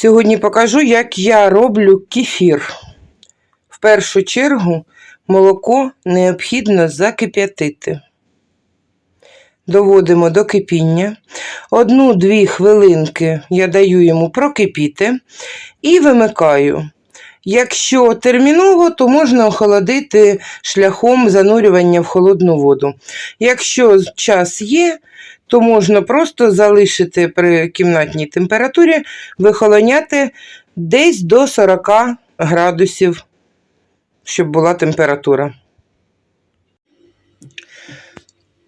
Сьогодні покажу, як я роблю кефір. В першу чергу молоко необхідно закип'ятити. Доводимо до кипіння. Одну-дві хвилинки я даю йому прокипіти і вимикаю. Якщо терміново, то можна охолодити шляхом занурювання в холодну воду. Якщо час є, то можна просто залишити при кімнатній температурі, вихолоняти десь до 40 градусів, щоб була температура.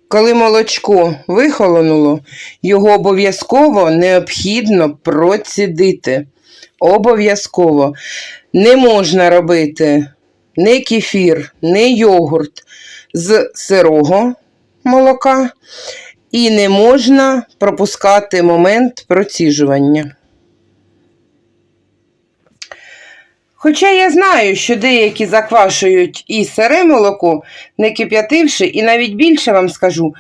Коли молочко вихолонуло, його обов'язково необхідно процідити. Обов'язково не можна робити ні кефір, ні йогурт з сирого молока, і не можна пропускати момент проціжування. Хоча я знаю, що деякі заквашують і сире молоко, не кип'ятивши, і навіть більше вам скажу.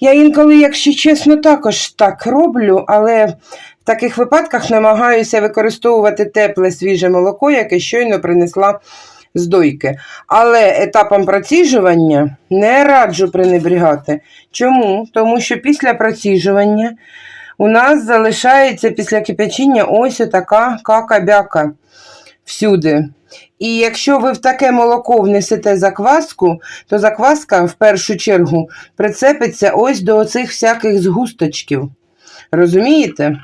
Я інколи, якщо чесно, також так роблю, але в таких випадках намагаюся використовувати тепле свіже молоко, яке щойно принесла з дойки. Але етапом проціжування не раджу пренебрігати. Чому? Тому що після проціжування у нас залишається після кипячіння ось така кака-бяка всюди. І якщо ви в таке молоко внесете закваску, то закваска в першу чергу прицепиться ось до оцих всяких згусточків. Розумієте?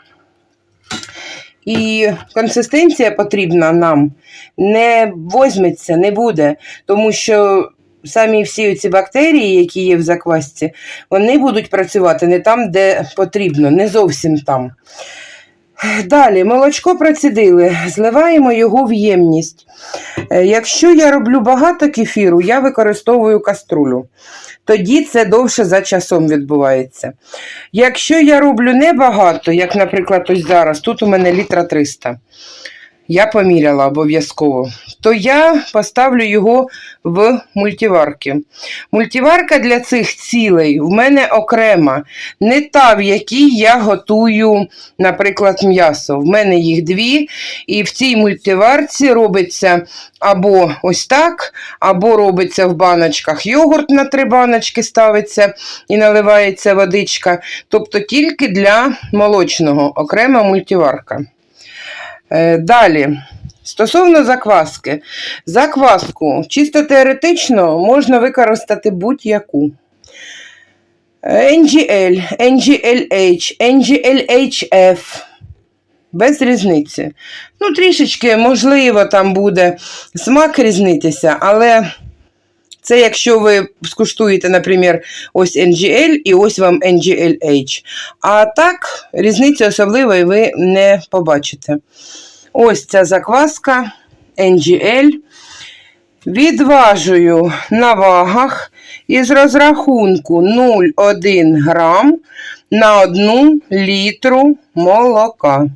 І консистенція потрібна нам не возьметься, не буде, тому що самі всі ці бактерії, які є в заквасці, вони будуть працювати не там, де потрібно, не зовсім там. Далі, молочко процідили, зливаємо його в ємність. Е, Якщо я роблю багато кефіру, я використовую каструлю. Тоді це довше за часом відбувається. Якщо я роблю небагато, як, наприклад, ось зараз, тут у мене літра 300, я поміряла обов'язково, то я поставлю його в мультиварки. Мультиварка для цих цілей в мене окрема, не та, в якій я готую, наприклад, м'ясо. В мене їх дві, і в цій мультиварці робиться або ось так, або робиться в баночках йогурт на три баночки ставиться і наливається водичка. Тобто тільки для молочного окрема мультиварка. Е, Далі. Стосовно закваски. Закваску чисто теоретично можна використати будь-яку. NGL, NGLH, NGLHF. Без різниці. Ну, трішечки, можливо, там буде смак різнитися, але це якщо ви скуштуєте, наприклад, ось NGL і ось вам NGLH. А так, різниці особливої ви не побачите. Ось ця закваска NGL. Відважую на вагах із розрахунку 0,1 грам на 1 літру молока.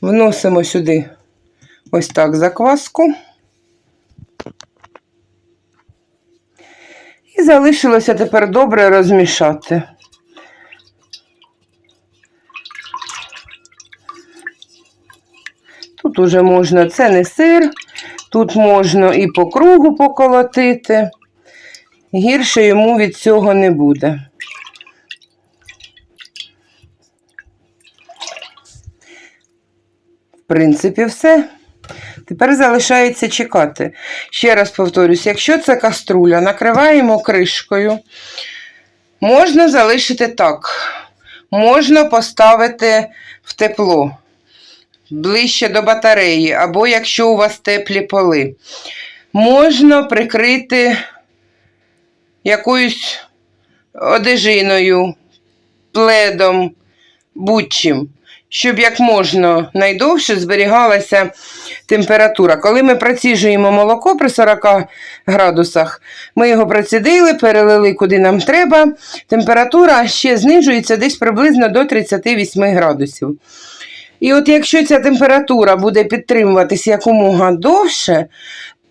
Вносимо сюди ось так закваску. І залишилося тепер добре розмішати. Тут уже можна, це не сир, тут можна і по кругу поколотити. Гірше йому від цього не буде. В принципі, все. Тепер залишається чекати. Ще раз повторюсь, якщо це каструля, накриваємо кришкою. Можна залишити так. Можна поставити в тепло ближче до батареї, або якщо у вас теплі поли. Можна прикрити якоюсь одежиною, пледом, будь-чим, щоб як можна найдовше зберігалася температура. Коли ми проціжуємо молоко при 40 градусах, ми його процідили, перелили куди нам треба. Температура ще знижується десь приблизно до 38 градусів. І от якщо ця температура буде підтримуватись якомога довше,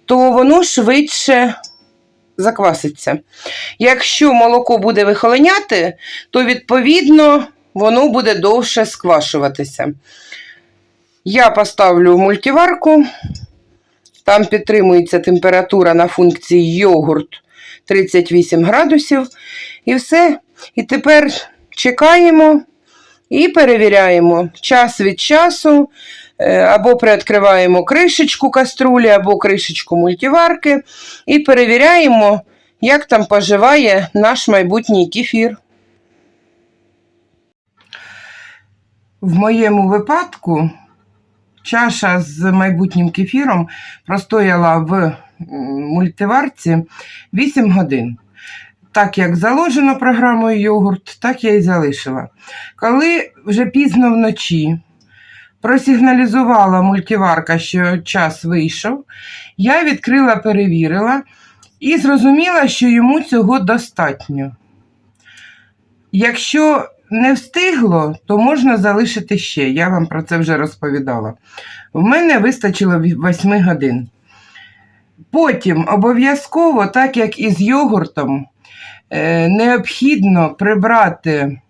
то воно швидше закваситься. Якщо молоко буде вихолоняти, то відповідно воно буде довше сквашуватися. Я поставлю в мультиварку. Там підтримується температура на функції йогурт 38 градусів. І все. І тепер чекаємо і перевіряємо час від часу. е, Або приоткриваємо кришечку каструлі, або кришечку мультиварки, і перевіряємо, як там поживає наш майбутній кефір. В моєму випадку чаша з майбутнім кефіром простояла в мультиварці 8 годин. Так як заложено програмою йогурт, так я і залишила. Коли вже пізно вночі просигналізувала мультиварка, що час вийшов, я відкрила, перевірила і зрозуміла, що йому цього достатньо. Якщо не встигло, то можна залишити ще. Я вам про це вже розповідала. В мене вистачило 8 годин. Потім обов'язково, так як і з йогуртом, е, необхідно прибрати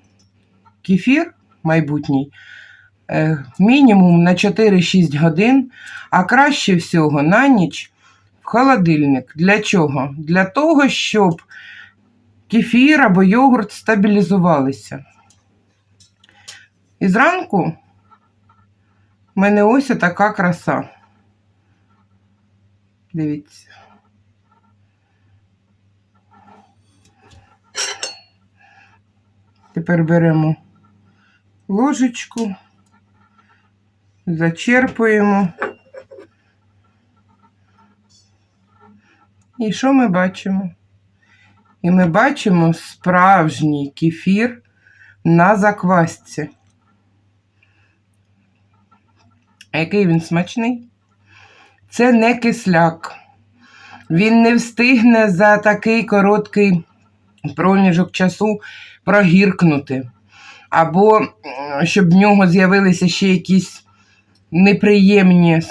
кефір майбутній е, мінімум на 4-6 годин, а краще всього на ніч в холодильник. Для чого? Для того, щоб кефір або йогурт стабілізувалися. І зранку в мене ось така краса. Дивіться. Тепер беремо ложечку, зачерпуємо. І що ми бачимо? І ми бачимо справжній кефір на заквасці. Який він смачний? Це не кисляк. Він не встигне за такий короткий проміжок часу прогіркнути. Або щоб в нього з'явилися ще якісь неприємні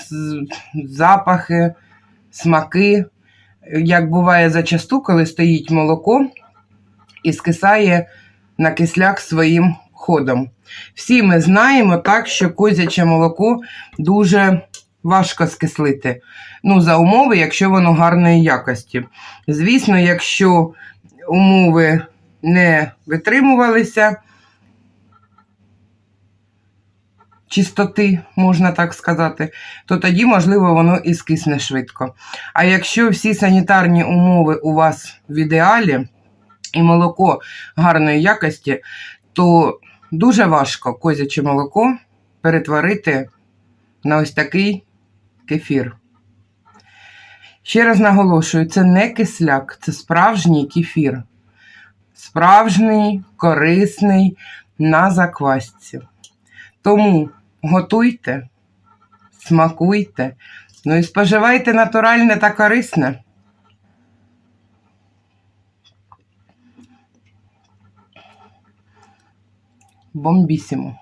запахи, смаки. Як буває зачасту, коли стоїть молоко і скисає на кисляк своїм ходом. Всі ми знаємо так, що козяче молоко дуже важко скислити. Ну, за умови, якщо воно гарної якості. Звісно, якщо умови не витримувалися, чистоти, можна так сказати, то тоді, можливо, воно і скисне швидко. А якщо всі санітарні умови у вас в ідеалі і молоко гарної якості, то дуже важко козяче молоко перетворити на ось такий кефір. Ще раз наголошую, це не кисляк, це справжній кефір. Справжній, корисний на заквасці. Тому готуйте, смакуйте, ну і споживайте натуральне та корисне. bombíssimo.